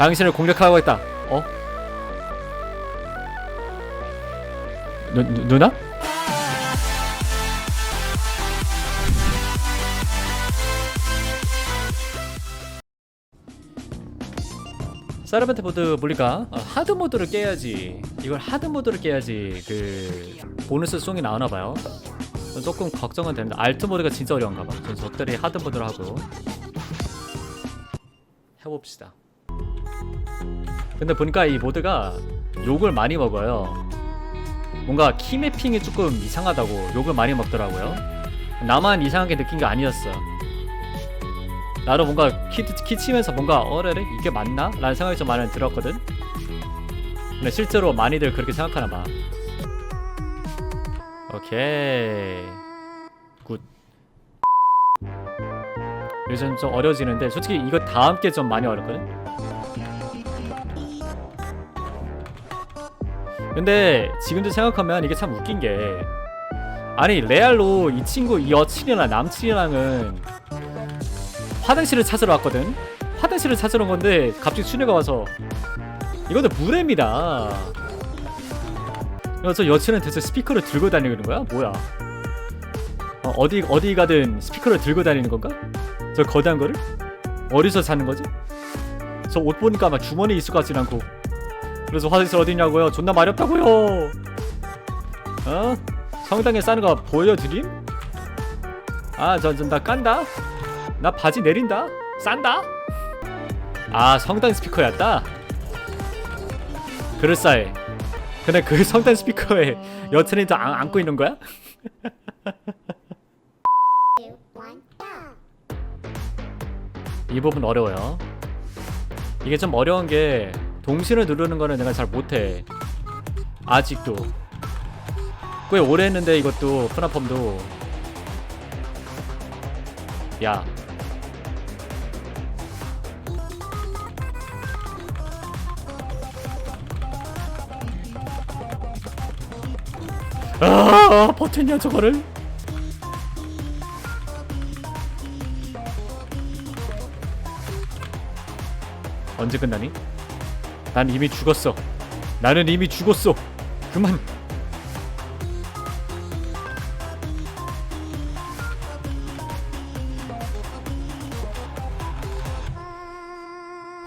당신을 공격하고 있다. 어? 누, 누 누나? 사르벤트 모드 물릴까? 어, 하드 모드를 깨야지. 이걸 하드 모드를 깨야지 그 보너스 송이 나오나 봐요. 조금 걱정은 됩니다. 알트 모드가 진짜 어려운가 봐. 전 적들이 하드 모드로 하고 해봅시다. 근데 보니까 이 모드가 욕을 많이 먹어요. 뭔가 키 매핑이 조금 이상하다고 욕을 많이 먹더라고요. 나만 이상하게 느낀 게 아니었어. 나도 뭔가 키, 키 치면서 뭔가 어래래 이게 맞나? 라는 생각이 좀 많이 들었거든. 근데 실제로 많이들 그렇게 생각하나 봐. 오케이. 굿. 요즘 좀 어려지는데 솔직히 이거 다음 게좀 많이 어렵거든. 근데 지금도 생각하면 이게 참 웃긴 게 아니 레알로 이 친구 이 여친이랑 남친이랑은 화장실을 찾으러 왔거든. 화장실을 찾으러 온 건데 갑자기 순애가 와서 이거는 무례입니다. 저 여친은 대체 스피커를 들고 다니는 거야? 뭐야? 어, 어디 어디 가든 스피커를 들고 다니는 건가? 저 거대한 거를? 어디서 찾는 거지? 저 옷 보니까 막 주머니 있을 것 같진 않고 그래서 화장실 어디냐고요? 존나 마렵다고요. 어? 성당에 싸는 거 보여드림? 아, 저, 저, 나 깐다? 나 바지 내린다? 싼다? 아, 성당 스피커였다? 그럴싸해. 근데 그 성당 스피커에 여친이 또 안, 안고 있는 거야? 이 부분 어려워요. 이게 좀 어려운 게 동시를 누르는 거는 내가 잘 못해. 아직도. 꽤 오래 했는데 이것도 프나펌도. 야. 아, 버텼냐 저거를? 언제 끝나니? 난 이미 죽었어. 나는 이미 죽었어. 그만.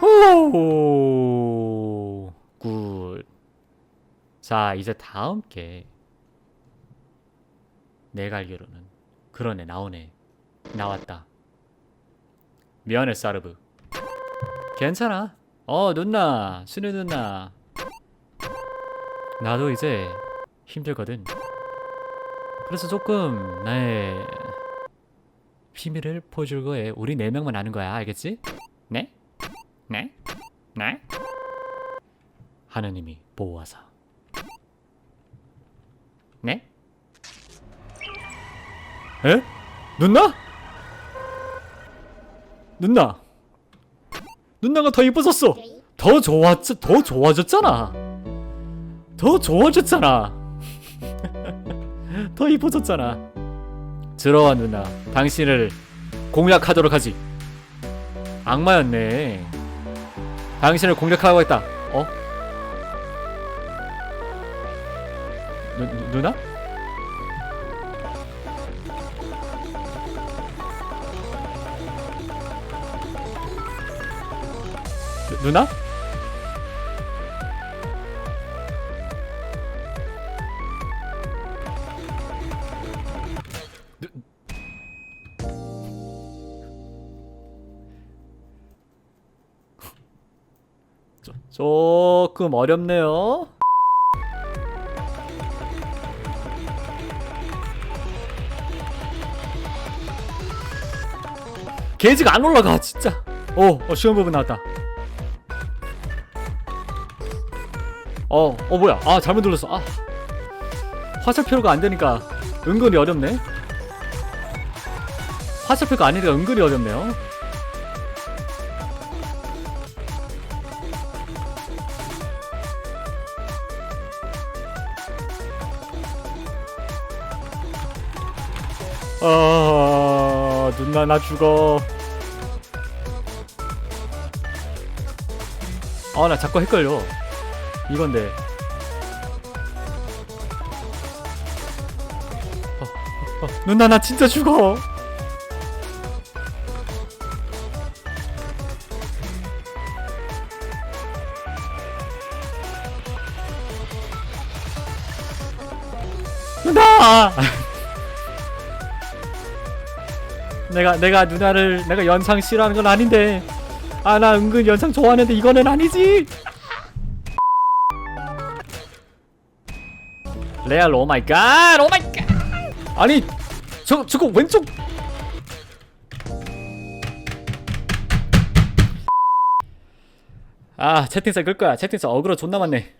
호. 굿. 자, 이제 다음 게 내가 알기로는 그러네 나오네 나왔다. 미안해 사르브. 괜찮아. 어 누나 순우 누나. 나도 이제 힘들거든. 그래서 조금 나의 비밀을 보여줄 거에 우리 네 명만 아는 거야 알겠지? 네? 네? 네? 하느님이 보호하사. 네? 에? 누나? 누나. 누나가 더 이뻐졌어. 더 좋았, 더 좋아졌잖아. 더 좋아졌잖아. 더 이뻐졌잖아. 들어와 누나, 당신을 공략하도록 하지. 악마였네. 당신을 공략하고 있다. 어? 누, 누, 누나? 조, 조금 어렵네요. 게이지가 안 올라가 진짜. 오, 어, 쉬운 부분 나왔다. 어, 어 뭐야? 아 잘못 눌렀어. 아 화살표가 안 되니까 은근히 어렵네. 화살표가 아니니까 은근히 어렵네요. 아 누나 나 죽어. 아 나 자꾸 헷갈려 이건데. 어, 누나 나 진짜 죽어. 누나! 내가 내가 누나를 내가 연상 싫어하는 건 아닌데. 아 나 은근 연상 좋아하는데 이거는 아니지 레알 오마이갓 오마이갓. 아니 저 저거 왼쪽. 아 채팅창 끌 거야. 채팅창 어그로 존나 많네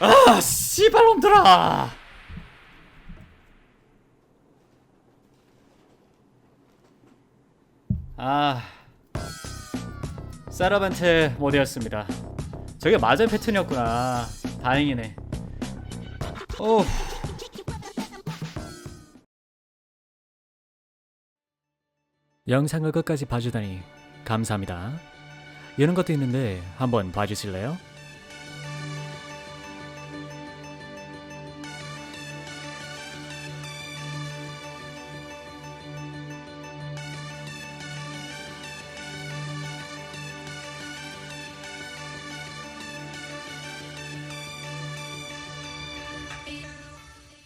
아 씨발놈들아! 아 세라벤체 모드였습니다. 저게 맞은 패턴이었구나. 다행이네. 오 영상을 끝까지 봐주다니 감사합니다. 이런 것도 있는데 한번 봐주실래요?